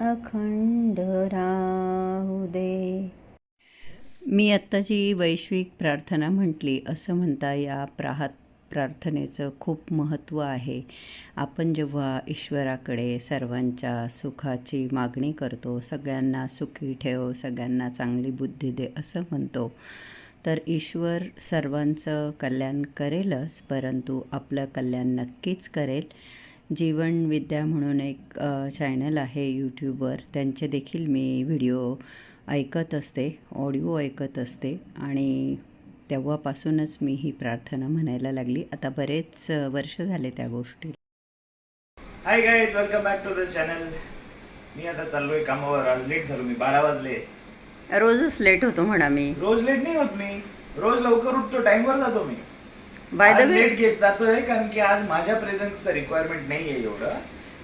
अखंड राहू दे. मी आत्ता जी वैश्विक प्रार्थना म्हटली असं म्हणता या प्राहत प्रार्थनेचं खूप महत्त्व आहे. आपण जेव्हा ईश्वराकडे सर्वांच्या सुखाची मागणी करतो सगळ्यांना सुखी ठेव सगळ्यांना चांगली बुद्धी दे असं म्हणतो तर ईश्वर सर्वांचं कल्याण करेलच परंतु आपलं कल्याण नक्कीच करेल. जीवन विद्या म्हणून एक चॅनल आहे यूट्यूबवर त्यांचे देखील मी व्हिडिओ ऐकत असते ऑडिओ ऐकत असते. आणि तेव्हापासूनच मी ही प्रार्थना म्हणायला लागली. आता बरेच वर्ष झाले त्या गोष्टी. Hi guys welcome back to the channel मी आता चाललोय कामावर. आज लेट झालो मी. बारा वाजले. रोजच लेट होतो म्हणा मी. रोज लेट नाही होत मी. रोज लवकर उठतो. टाइमवर जातो मी. बाय द वे लेट घेत जातोय कारण की आज माझ्या प्रेझेन्सचं रिक्वायरमेंट नाही आहे एवढं.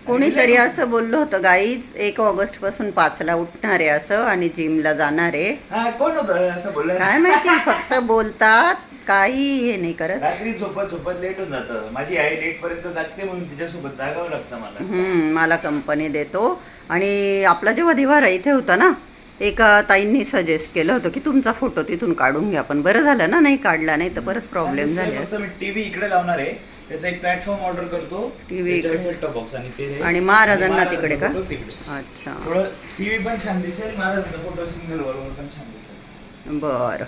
कोणीतरी असं बोललं होतं गाईज एक ऑगस्टपासून पाचला उठणार आहे असं आणि जिमला जाणार. आहे हा कोण होतं असं बोललं? काय माहिती फक्त बोलतात काही हे नाही करत. रात्री झोपत झोपत लेट होऊन जातं. माझी आई लेट पर्यंत जागते म्हणून तिच्यासोबत जागावं लागतं मला. हम्म, मला कंपनी देतो. आणि आपला जेव्हा दिवारा इथे होता ना एका ताईंनी सजेस्ट केलं होतं की तुमचा फोटो तिथून काढून घ्या. पण बरं झालं ना नाही काढला नाही तर परत प्रॉब्लेम झाले टीव्ही इकडे लावणार आहे. त्याचा एक प्लॅटफॉर्म ऑर्डर करतो. बॉक्स आणि ते आणि महाराजांना तिकडे का? अच्छा. थोडं टीव्ही पण छान दिसेल महाराजांचा फोटो सिंगल बरोबर पण छान दिसेल. बरं.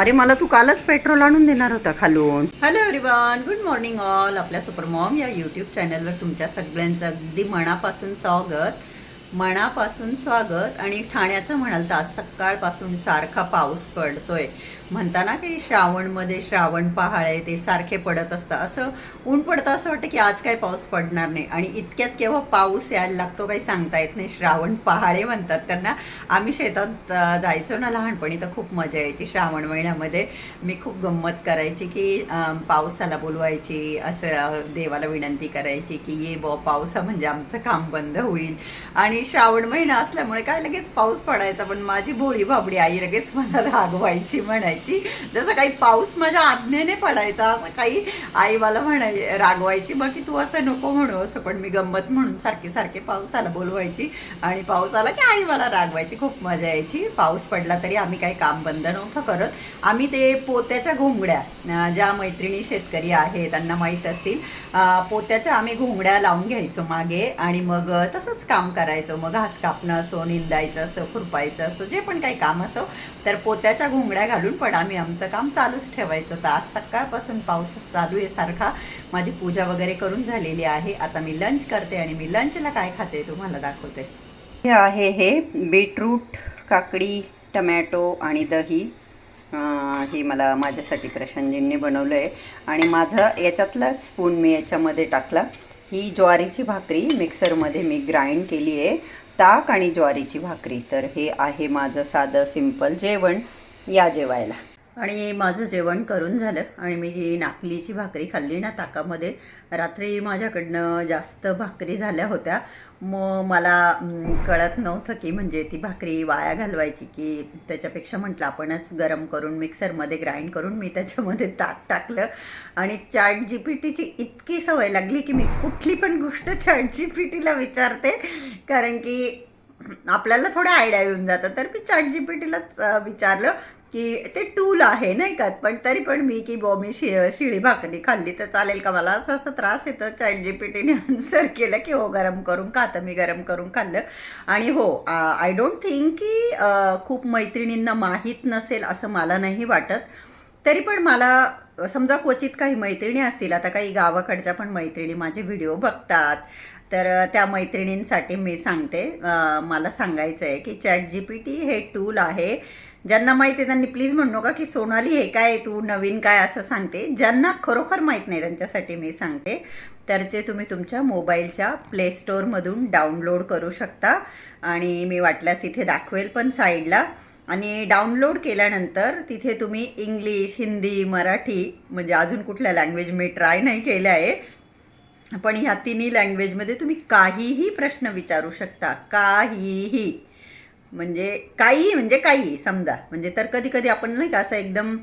अरे मला तू कालच पेट्रोल आणून देणार होता खालून. Hello everyone good morning all आपल्या सुपर मॉम या यूट्यूब चॅनलवर तुमच्या सगळ्यांचं अगदी मनापासून स्वागत. मनापासून स्वागत आणि ठाण्याचं म्हणाल तर आज सकाळपासून सारखा पाऊस पडतोय. म्हणताना की श्रावणमध्ये श्रावण पहाळे ते सारखे पडत असतं असं ऊन पडतं असं वाटतं की आज काय पाऊस पडणार नाही. आणि इतक्यात केव्हा पाऊस यायला लागतो काही सांगता येत नाही. श्रावण पहाळे म्हणतात त्यांना. आम्ही शेतात जायचो ना लहानपणी तर खूप मजा यायची श्रावण महिन्यामध्ये. मी खूप गंमत करायची की पावसाला बोलवायची असं देवाला विनंती करायची की ये बॉ पावसा म्हणजे आमचं काम बंद होईल. आणि श्रावण महिना असल्यामुळे काय लगेच पाऊस पडायचा पण माझी भोळी भाबडी आई लगेच मला रागवायची म्हणायची जसं काही पाऊस माझ्या आज्ञेने पडायचा असं काही आई मला म्हणाय रागवायची मग की तू असं नको म्हणू असं पण मी गंमत म्हणून सारखे सारखे पावसाला बोलवायची आणि पाऊस आला की आई मला रागवायची खूप मजा यायची. पाऊस पडला तरी आम्ही काही काम बंद नव्हतं करत. आम्ही ते पोत्याच्या घोंगड्या ज्या मैत्रिणी शेतकरी आहे त्यांना माहीत असतील पोत्याच्या आम्ही घोंगड्या लावून घ्यायचो मागे आणि मग तसंच काम करायचं. मग घास कापणं असो निंदायचं असो खुरपायचं असो जे पण काही काम असो तर पोत्याच्या घोंगड्या घालून पण आम्ही आमचं काम चालूच ठेवायचं. तर आज सकाळपासून पाऊस चालू आहे सारखा. माझी पूजा वगैरे करून झालेली आहे. आता मी लंच करते आणि मी लंचला काय खाते तुम्हाला दाखवते. हे आहे हे बीटरूट काकडी टमॅटो आणि दही. हे मला माझ्यासाठी प्रशांतजींनी बनवलं आहे आणि माझं याच्यातलाच स्पून मी याच्यामध्ये टाकला. ही ज्वारीची भाकरी मिक्सरमध्ये मी ग्राइंड केली आहे. ताक आणि ज्वारीची भाकरी. तर हे आहे माझं साधं सिंपल जेवण. या जेवायला. आणि माझं जेवण करून झालं. आणि मी जी नाकलीची भाकरी खाल्ली ना ताकामध्ये रात्री माझ्याकडनं जास्त भाकरी झाल्या होत्या. मग मला कळत नव्हतं की म्हणजे ती भाकरी वाया घालवायची की त्याच्यापेक्षा म्हटलं आपणच गरम करून मिक्सरमध्ये ग्राइंड करून मी त्याच्यामध्ये ताक टाकलं. आणि चॅट जी पी टीची इतकी सवय लागली की मी कुठली पण गोष्ट चॅट जी पी टीला विचारते. कारण की आपल्याला थोडं आयडिया येऊन जातं. तर मी चॅट जी पी टीलाच विचारलं. की ते टूल आहे नाही का? पण तरी पण मी की बॉ मी शि शिळी भाकरी खाल्ली तर चालेल का मला? असं असं त्रास येतं. चॅट जी पी टीने आन्सर केलं की हो गरम करून खातं तर मी गरम करून खाल्लं. आणि हो आय डोंट थिंक की खूप मैत्रिणींना माहीत नसेल असं मला नाही वाटत. तरी पण मला समजा क्वचित काही मैत्रिणी असतील आता काही गावाकडच्या पण मैत्रिणी माझे व्हिडिओ बघतात. तर त्या मैत्रिणींसाठी मी सांगते. मला सांगायचं आहे की चॅट जी पी टी हे टूल आहे. ज्यांना माहीत आहे त्यांनी प्लीज म्हणू नका की सोनाली हे काय तू नवीन काय असं सांगते. ज्यांना खरोखर माहीत नाही त्यांच्यासाठी मी सांगते. तर ते तुम्ही तुमच्या मोबाईलच्या प्ले स्टोअरमधून डाउनलोड करू शकता. आणि मी वाटल्यास इथे दाखवेल पण साईडला आणि डाउनलोड केल्यानंतर तिथे तुम्ही इंग्लिश हिंदी मराठी म्हणजे अजून कुठल्या लँग्वेज मी ट्राय नाही केलं आहे. पण ह्या तिन्ही लँग्वेजमध्ये तुम्ही काहीही प्रश्न विचारू शकता. काहीही. म्हणजे काहीही म्हणजे काही समजा. म्हणजे तर कधी कधी आपण नाही का असं एकदम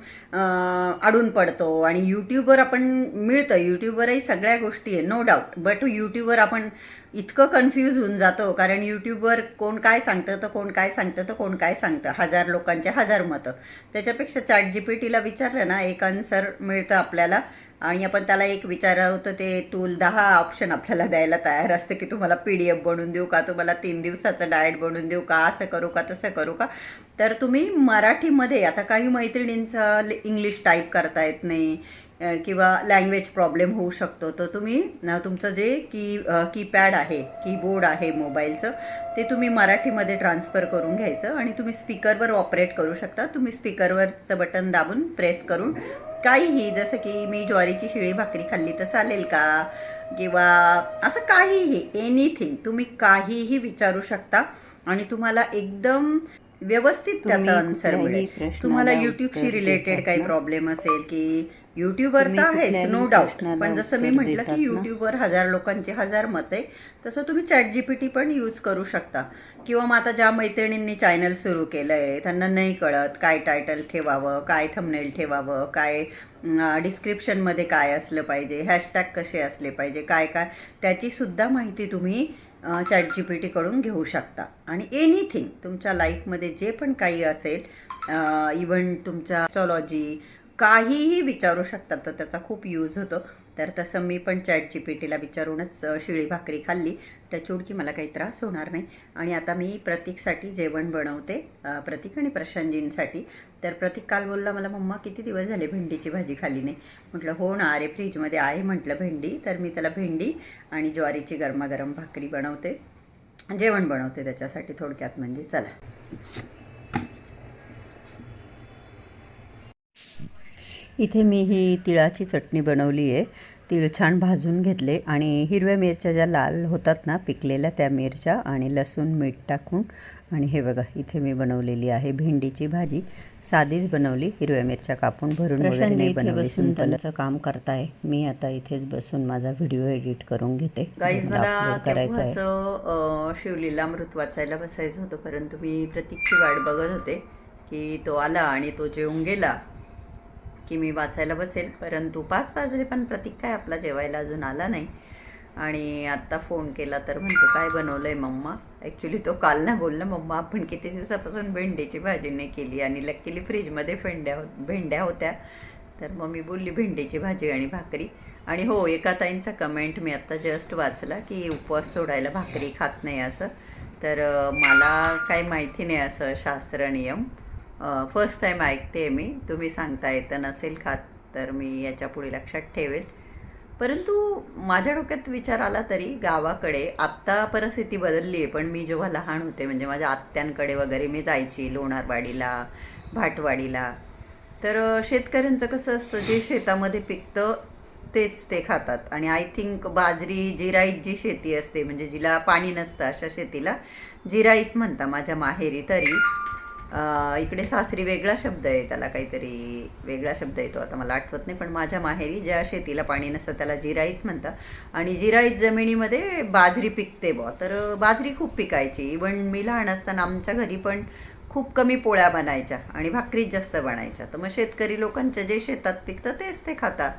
अडून पडतो आणि यूट्यूबवर आपण मिळतं. यूट्यूबवरही सगळ्या गोष्टी आहे नो डाऊट बट यूट्यूबवर आपण इतकं कन्फ्यूज होऊन जातो कारण यूट्यूबवर कोण काय सांगतं तर कोण काय सांगतं तर कोण काय सांगतं. हजार लोकांचे हजार मतं. त्याच्यापेक्षा चॅट जी पी टीला विचारलं ना एक आन्सर मिळतं आपल्याला. आणि आपण त्याला एक विचारावं तर ते तूल दहा ऑप्शन आपल्याला द्यायला तयार असतं की तुम्हाला पी डी एफ बनवून देऊ का? तुम्हाला तीन दिवसाचं डाएट बनवून देऊ का? असं करू का? तसं करू का? तर तुम्ही मराठीमध्ये आता काही मैत्रिणींचं इंग्लिश टाईप करता येत नाही किंवा लँग्वेज प्रॉब्लेम होऊ शकतो. तर तुम्ही तुमचं जे की कीपॅड आहे कीबोर्ड आहे मोबाईलचं ते तुम्ही मराठीमध्ये ट्रान्सफर करून घ्यायचं आणि तुम्ही स्पीकरवर ऑपरेट करू शकता. तुम्ही स्पीकरवरचं बटन दाबून प्रेस करून काहीही जसं की मी ज्वारीची शिळी भाकरी खाल्ली तर चालेल का? किंवा असं काहीही एनिथिंग तुम्ही काहीही विचारू शकता आणि तुम्हाला एकदम व्यवस्थित त्याचा आन्सर मिळेल. तुम्हाला युट्यूबशी रिलेटेड काही प्रॉब्लेम असेल की युट्यूबवर तर आहेच नो डाऊट पण जसं मी म्हटलं की युट्यूबवर हजार लोकांचे हजार मत आहे तसं तुम्ही चॅट जी पी टी पण यूज करू शकता. किंवा मग आता ज्या मैत्रिणींनी चॅनल सुरू केलं आहे त्यांना नाही कळत काय टायटल ठेवावं काय थंबनेल ठेवावं काय डिस्क्रिप्शनमध्ये काय असलं पाहिजे हॅशटॅग कसे असले पाहिजे काय काय त्याचीसुद्धा माहिती तुम्ही चॅट जी पी टीकडून घेऊ शकता. आणि एनिथिंग तुमच्या लाईफमध्ये जे पण काही असेल इवन तुमच्या ॲस्ट्रॉलॉजी काहीही विचारू शकतात तर त्याचा खूप यूज होतो. तर तसं मी पण चॅट जी पी टीला विचारूनच शिळी भाकरी खाल्ली. त्याच्यावरची मला काही त्रास होणार नाही. आणि आता मी प्रतीकसाठी जेवण बनवते प्रतीक आणि प्रशांतजींसाठी तर प्रतीक काल बोलला मला मम्मा किती दिवस झाले भेंडीची भाजी खाल्ली नाही? म्हटलं हो ना अरे फ्रीजमध्ये आहे म्हटलं भेंडी. तर मी त्याला भेंडी आणि ज्वारीची गरमागरम भाकरी बनवते. जेवण बनवते त्याच्यासाठी थोडक्यात म्हणजे चला. इथे मी ही तिळाची चटणी बनवली आहे. तीळ छान भाजून घेतले आणि हिरव्या मिरच्या ज्या लाल होतात ना पिकलेल्या त्या मिरच्या आणि लसूण मीठ टाकून. आणि हे बघा इथे मी बनवलेली आहे भेंडीची भाजी. साधीच बनवली हिरव्या मिरच्या कापून भरून वगैरे नाही बनवली सिंपलचं काम करताय. मी आता इथेच बसून माझा व्हिडिओ एडिट करून घेते. मला करायचा आहे केव्हाचं शिवलीलामृत वाचायला बसायचं होतं परंतु मी प्रतीकची वाट बघत होते की तो आला आणि तो जेवून गेला. की मी वाचायला बसेल. परंतु पाच वाजले पण प्रतीक काय आपला जेवायला अजून आला नाही. आणि आत्ता फोन केला तर म्हणतो काय बनवलं आहे मम्मा? ॲक्च्युली तो काल ना बोलला मम्मा आपण किती दिवसापासून भेंडीची भाजी नाही केली आणि लक्कीली फ्रीजमध्ये फेंड्या हो भेंड्या होत्या. तर मग मी बोलली भेंडीची भाजी आणि भाकरी. आणि हो एका ताईंचा कमेंट मी आत्ता जस्ट वाचला की उपवास सोडायला भाकरी खात नाही असं. तर मला काही माहिती नाही असं शास्त्र नियम. फर्स्ट टाईम ऐकते मी. तुम्ही सांगता येतं नसेल खात तर मी याच्यापुढे लक्षात ठेवेल. परंतु माझ्या डोक्यात विचार आला तरी गावाकडे आत्ता परिस्थिती बदलली आहे पण मी जेव्हा लहान होते म्हणजे माझ्या आत्यांकडे वगैरे मी जायची लोणारवाडीला भाटवाडीला. तर शेतकऱ्यांचं कसं असतं जे शेतामध्ये पिकतं तेच ते खातात. आणि आय थिंक बाजरी जिराईत जी शेती असते म्हणजे जिला पाणी नसतं अशा शेतीला जिराईत म्हणता माझ्या माहेरी तरी इकडे सासरी वेगळा शब्द आहे त्याला काहीतरी वेगळा शब्द येतो आता मला आठवत नाही पण माझ्या माहेरी ज्या शेतीला पाणी नसतं त्याला जिराईत म्हणतात. आणि जिराईत जमिनीमध्ये बाजरी पिकते बुवा. तर बाजरी खूप पिकायची. इवन मी लहान असताना आमच्या घरी पण खूप कमी पोळ्या बनायच्या आणि भाकरीच जास्त बनायच्या. तर मग शेतकरी लोकांच्या जे शेतात पिकतं तेच ते खाता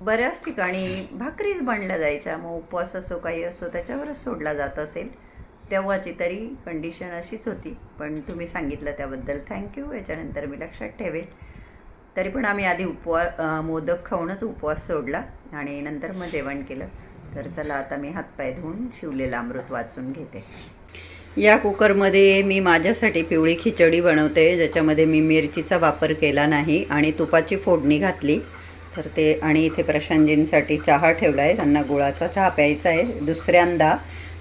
बऱ्याच ठिकाणी भाकरीच बनल्या जायच्या. मग उपवास असो काही असो त्याच्यावरच सोडला जात असेल. तेव्हाची तरी कंडिशन अशीच होती. पण तुम्ही सांगितलं त्याबद्दल थँक्यू याच्यानंतर मी लक्षात ठेवेल. तरी पण आम्ही आधी उपवास मोदक खाऊनच उपवास सोडला आणि नंतर मग जेवण केलं. तर चला आता मी हातपाय धुवून शिवलेलं अमृत वाचून घेते. या कुकरमध्ये मी माझ्यासाठी पिवळी खिचडी बनवते ज्याच्यामध्ये मी मिरचीचा वापर केला नाही आणि तुपाची फोडणी घातली. तर ते आणि इथे प्रशांतजींसाठी चहा ठेवला आहे त्यांना गुळाचा चहा प्यायचा आहे. दुसऱ्यांदा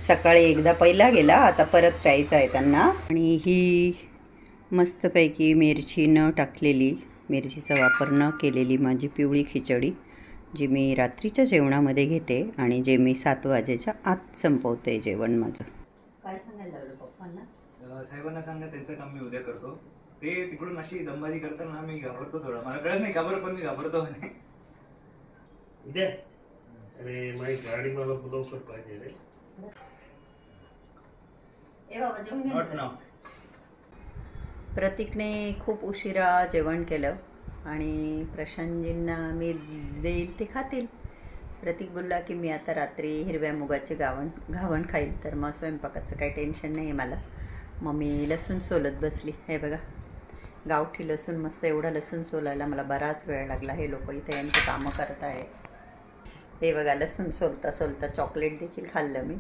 सकाळी एकदा पहिला गेला आता परत प्यायचा आहे त्यांना. आणि ही मस्तपैकी मिरची न टाकलेली मिरचीचा वापर न केलेली माझी पिवळी खिचडी जी मी रात्रीच्या जेवणामध्ये घेते आणि जे मी सात वाजेच्या आत संपवते जेवण माझं. काय सांगायला लागलं पप्पांना? साहेबांना सांगा त्यांचं काम मी उद्या करतो. ते तिकडून अशी दंबाजी करताना मी घाबरतो थोडा. मला कळत नाही घाबर पण मी घाबरतो म्हणे. उद्या? अरे माझी गाडी मला लवकर पाहिजे रे ए बाबा जेवून घे नॉट ना. नाव प्रतीकने खूप उशिरा जेवण केलं आणि प्रशांतजींना मी देईल ते खातील. प्रतीक बोलला की मी आता रात्री हिरव्या मुगाचे गावण घावण खाईल तर मग स्वयंपाकाचं काही टेन्शन नाही आहे मला. मग मी लसूण सोलत बसली. हे बघा गावठी लसूण मस्त एवढा लसूण सोलायला मला बराच वेळ लागला. हे लोक इथे यांची कामं करत आहे हे बघा लसूण सोलता सोलता चॉकलेट देखील खाल्लं मी.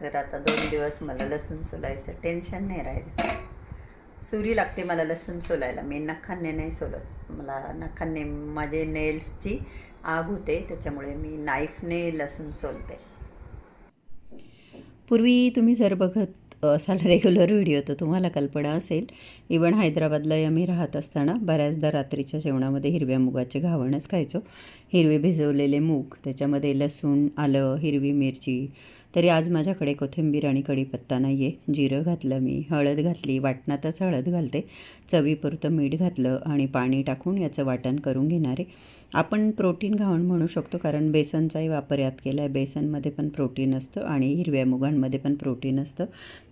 तर आता दोन दिवस मला लसूण सोलायचं. टेन्शन नाही राहिलं. सुरी लागते मला लसूण सोलायला. मी नखांनी नाही सोलत. मला नखांनी माझे नेल्सची आग होते त्याच्यामुळे मी नाईफने लसूण सोलते. पूर्वी तुम्ही जर बघत असाल रेग्युलर व्हिडिओ तर तुम्हाला कल्पना असेल इवन हैदराबादला आम्ही राहत असताना बऱ्याचदा रात्रीच्या जेवणामध्ये हिरव्या मुगाचे घावणच खायचो. हिरवे भिजवलेले मूग त्याच्यामध्ये लसूण आलं हिरवी मिरची तरी आज माझ्याकडे कोथिंबीर आणि कढीपत्ता नाही आहे जिरं घातलं मी हळद घातली वाटणातच हळद घालते. चवीपुरतं मीठ घातलं आणि पाणी टाकून याचं वाटण करून घेणारे. आपण प्रोटीन घावण म्हणू शकतो कारण बेसनचाही वापर यात केला आहे बेसनमध्ये पण प्रोटीन असतं आणि हिरव्या मुगांमध्ये पण प्रोटीन असतं.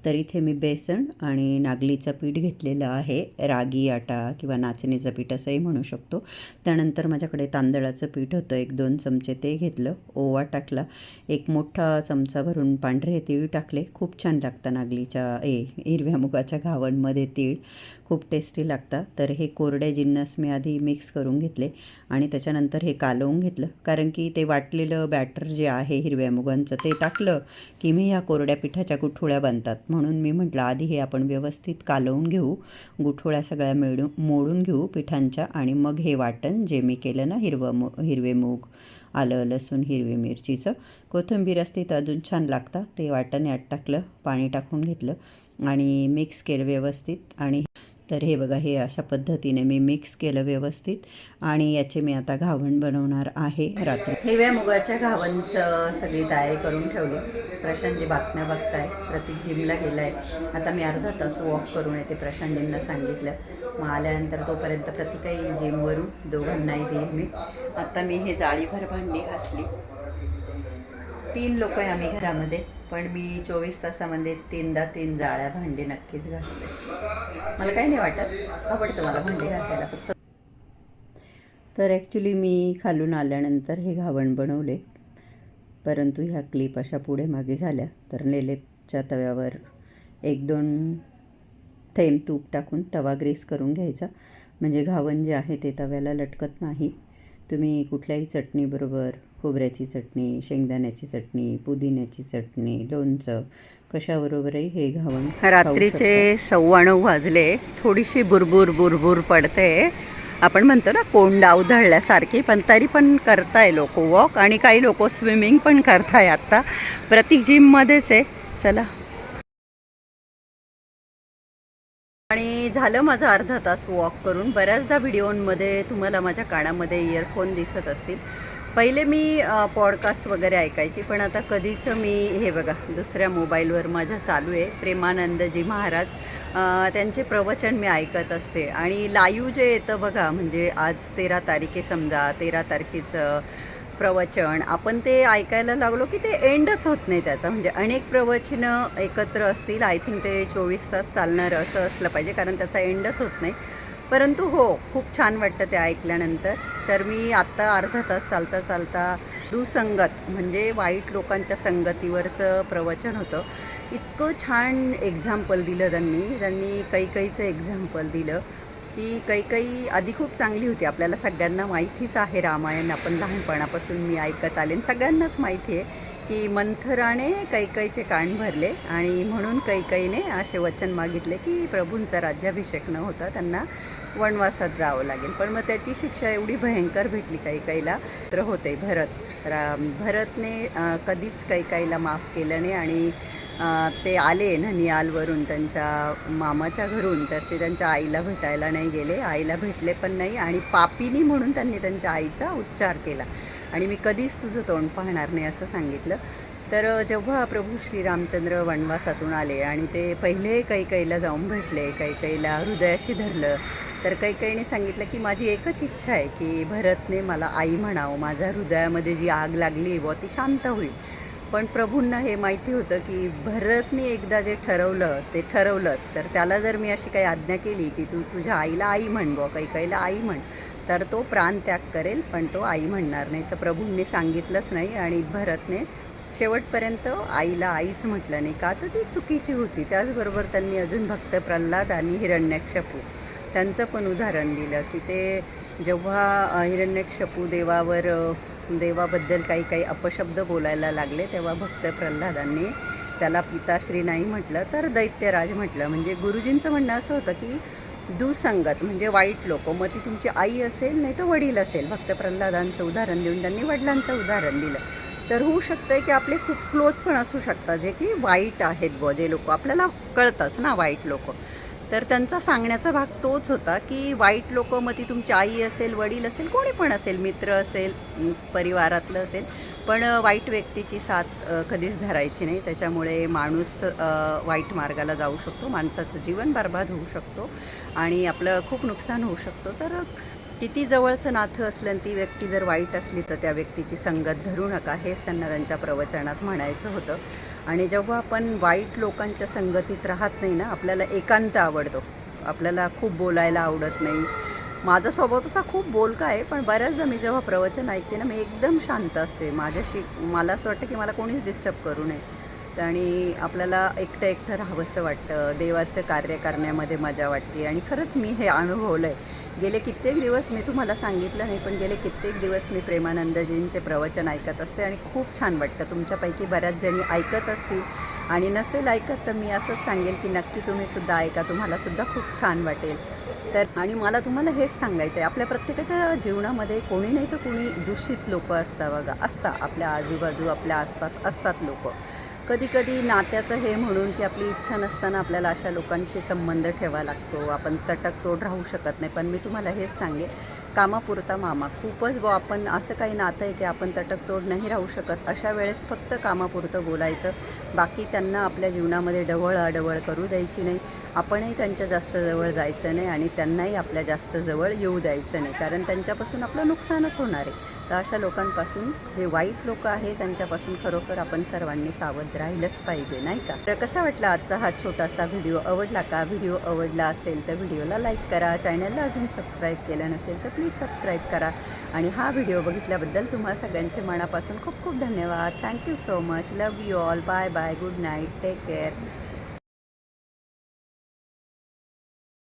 तर इथे मी बेसन आणि नागलीचं पीठ घेतलेलं आहे. रागी आटा किंवा नाचणीचं पीठ असंही म्हणू शकतो. त्यानंतर माझ्याकडे तांदळाचं पीठ होतं. एक दोन चमचे ते घेतलं. ओवा टाकला. एक मोठा चमचा भरून पांढरे तीळ टाकले. खूप छान लागतं नागलीच्या ए हिरव्या मुगाच्या घावणमध्ये तीळ. खूप टेस्टी लागतात तर हे कोरडे जिन्नस मी आधी मिक्स करून घेतले आणि त्याच्यानंतर हे कालवून घेतलं. कारण की ते वाटलेलं बॅटर जे आहे हिरव्या मुगांचं ते टाकलं की मी ह्या कोरड्या पिठाच्या गुठोळ्या बनतात. म्हणून मी म्हटलं आधी हे आपण व्यवस्थित कालवून घेऊ. गुठोळ्या सगळ्या मिळून मोडून घेऊ पिठांच्या आणि मग हे वाटण जे मी केलं ना हिरवं मु हिरवे मूग आलं लसूण हिरवी मिरचीचं. कोथिंबीर असते तर अजून छान लागतं. ते वाटण यात टाकलं पाणी टाकून घेतलं आणि मिक्स केलं व्यवस्थित आणि तर हे बघा हे अशा पद्धतीने मी मिक्स केलं व्यवस्थित आणि याचे मी आता घावण बनवणार आहे रात्री. हिव्या मुगाच्या घावणचं सगळी तयारी करून ठेवली. प्रशांतजी बातम्या बघताय प्रतीक जिमला गेलाय. आता मी अर्धा तास वॉक करून येते प्रशांतजींना सांगितलं. मग आल्यानंतर तोपर्यंत प्रतीकही जिमवरून दोघांनाही देईल मी. आता मी हे जाळीभर भांडी घासली. तीन लोक आहे आम्ही घरामध्ये. पण मी चोवीस तासामध्ये तीनदा तीन जाळ्या भांडी नक्कीच घासते. मला काही नाही वाटत. आवडतं मला भांडी घासायला फक्त. तर ॲक्च्युली मी खालून आल्यानंतर हे घावण बनवले. परंतु ह्या क्लिप अशा पुढे मागे झाल्या. तर नेलेपच्या तव्यावर एक दोन थेंब तूप टाकून तवा ग्रीस करून घ्यायचा. म्हणजे घावण जे आहे ते तव्याला लटकत नाही. तुम्ही कुठल्याही चटणीबरोबर खोबऱ्याची चटणी शेंगदाण्याची चटणी पुदिन्याची चटणी लोणचं कशाबरोबरही हे घावण रात्रीचे सव्वाणव वाजले. थोडीशी बुरबुर बुरबुर पडते. आपण म्हणतो ना कोंड अवधळल्यासारखी पण तरी पण करताय लोक वॉक आणि काही लोक स्विमिंग पण करताय आत्ता प्रतीक जिममध्येच आहे. चला. आणि झालं माझं अर्धा तास वॉक करून. बऱ्याचदा व्हिडिओमध्ये तुम्हाला माझ्या कानामध्ये इयरफोन दिसत असतील. पहिले मी पॉडकास्ट वगैरे ऐकायची पण आता कधीच मी हे बघा दुसऱ्या मोबाईलवर माझ्या चालू आहे प्रेमानंदजी महाराज. त्यांचे प्रवचन मी ऐकत असते. आणि लाईव्ह जे येतं बघा म्हणजे आज तेरा तारीखे समजा तेरा तारखेचं प्रवचन आपण ते ऐकायला लागलो की ते एंडच होत नाही त्याचं. म्हणजे अनेक प्रवचनं एकत्र असतील आय थिंक ते चोवीस तास चालणारं असं असलं पाहिजे कारण त्याचा एंडच होत नाही. परंतु हो खूप छान वाटतं ते ऐकल्यानंतर. तर मी आत्ता अर्धा तास चालता चालता दुसंगत म्हणजे वाईट लोकांच्या संगतीवरचं प्रवचन होतं. इतकं छान एक्झाम्पल दिलं त्यांनी. त्यांनी काही काहीचं एक्झाम्पल दिलं. ती काही काही आधी खूप चांगली होती. आपल्याला सगळ्यांना माहितीच आहे रामायण. आपण लहानपणापासून मी ऐकत आले. आणि सगळ्यांनाच माहिती आहे की मंथराने कैकईचे कान भरले आणि म्हणून कैकईने असे वचन मागितले की प्रभूंचा राज्याभिषेक न होता त्यांना वनवासात जावं लागेल. पण मग त्याची शिक्षा एवढी भयंकर भेटली कैकईला तर होते भरत. रा भरतने कधीच कधीच कैकाईला माफ केलं नाही आणि ते आले ननियालवरून त्यांच्या मामाच्या घरून. तर ते त्यांच्या आईला भेटायला नाही गेले. आईला भेटले पण नाही आणि पापिनी म्हणून त्यांनी त्यांच्या आईचा उच्चार केला. आणि मी कधीच तुझं तोंड पाहणार नाही असं सांगितलं. तर जेव्हा प्रभू श्रीरामचंद्र वनवासातून आले आणि ते पहिले कैकईला जाऊन भेटले कैकईला हृदयाशी धरलं तर कैकईने सांगितलं की माझी एकच इच्छा आहे की भरतने मला आई म्हणावं. माझ्या हृदयामध्ये जी आग लागली बुवा ती शांत होईल. पण प्रभूंना हे माहिती होतं की भरतने एकदा जे ठरवलं ते ठरवलंच. तर त्याला जर मी अशी काही आज्ञा केली की तू तुझ्या आईला आई म्हण बुवा कैकईला आई म्हण तर तो प्राण त्याग करेल पण तो आई म्हणणार नाही. तर प्रभूंनी सांगितलंच नाही आणि भरतने शेवटपर्यंत आईला आईच म्हटलं नाही. का? तर ती चुकीची होती. त्याचबरोबर त्यांनी अजून भक्त प्रल्हाद आणि हिरण्यक्षपू त्यांचं पण उदाहरण दिलं की ते जेव्हा हिरण्यक्षपू देवावर देवाबद्दल काही काही अपशब्द बोलायला लागले तेव्हा भक्त प्रल्हादांनी त्याला पिताश्री नाही म्हटलं तर दैत्यराज म्हटलं. म्हणजे गुरुजींचं म्हणणं असं होतं की दुसंगत म्हणजे वाईट लोक. मग ती तुमची आई असेल नाही तर वडील असेल. भक्त प्रल्हादांचं उदाहरण देऊन त्यांनी वडिलांचं उदाहरण दिलं. तर होऊ शकतं की आपले खूप क्लोज पण असू शकतात जे की वाईट आहेत बुवा जे लोक. आपल्याला कळतंच ना वाईट लोक. तर त्यांचा सांगण्याचा भाग तोच होता की वाईट लोक मग ती तुमची आई असेल वडील असेल कोणी पण असेल मित्र असेल परिवारातलं असेल पण वाईट व्यक्तीची साथ कधीच धरायची नाही. त्याच्यामुळे माणूस वाईट मार्गाला जाऊ शकतो माणसाचं जीवन बर्बाद होऊ शकतो आणि आपलं खूप नुकसान होऊ शकतो. तर किती जवळचं नातं असलं आणि ती व्यक्ती जर वाईट असली तर त्या व्यक्तीची संगत धरू नका हेच त्यांना त्यांच्या प्रवचनात म्हणायचं होतं. आणि जेव्हा आपण वाईट लोकांच्या संगतीत राहत नाही ना आपल्याला एकांत आवडतो. आपल्याला खूप बोलायला आवडत नाही. माझा स्वभाव तसा खूप बोलका आहे पण बऱ्याचदा मी जेव्हा प्रवचन ऐकते ना मी एकदम शांत असते. माझ्याशी मला असं वाटतं की मला कोणीच डिस्टर्ब करू नये. आणि आपल्याला एकटं एकटं राहावंसं वाटतं. देवाचं कार्य करण्यामध्ये मजा वाटते. आणि खरंच मी हे अनुभवलं आहे गेले कित्येक दिवस मी तुम्हाला सांगितलं नाही पण गेले कित्येक दिवस मी प्रेमानंदजींचे प्रवचन ऐकत असते आणि खूप छान वाटतं. तुमच्यापैकी बऱ्याच जणी ऐकत असतील आणि नसेल ऐकत तर मी असंच सांगेल की नक्की तुम्ही सुद्धा ऐका तुम्हाला सुद्धा खूप छान वाटेल. तर आणि मला तुम्हाला हेच सांगायचं आहे आपल्या प्रत्येकाच्या जीवनामध्ये कोणी नाही तर कोणी दूषित लोक असता बघा असता आपल्या आजूबाजू आपल्या आसपास असतात लोक. कधी कधी नात्याचं हे म्हणून की आपली इच्छा नसताना आपल्याला अशा लोकांशी संबंध ठेवा लागतो. आपण तटकतोड राहू शकत नाही. पण मी तुम्हाला हेच सांगेन कामापुरता मामा. खूपच बो आपण असं काही नातं आहे की आपण तटकतोड नाही राहू शकत. अशा वेळेस फक्त कामापुरतं बोलायचं. बाकी त्यांना आपल्या जीवनामध्ये ढवळ अडवळ करू द्यायची नाही. आपणही त्यांच्या जास्त जवळ जायचं नाही आणि त्यांनाही आपल्या जास्त जवळ येऊ द्यायचं नाही. कारण त्यांच्यापासून आपलं नुकसानच होणार आहे. तर अशा लोकांपासून जे वाईट लोक आहे त्यांच्यापासून खरोखर आपण सर्वांनी सावध राहिलंच पाहिजे नाही का? तर कसा वाटला आजचा हा छोटासा व्हिडिओ? आवडला का? व्हिडिओ आवडला असेल तर व्हिडिओला लाईक करा चॅनलला अजून सबस्क्राईब केलं नसेल तर प्लीज सबस्क्राईब करा. आणि हा व्हिडिओ बघितल्याबद्दल तुम्हा सगळ्यांचे मनापासून खूप खूप धन्यवाद. Thank you so much. Love you all. Bye bye. Good night. Take care.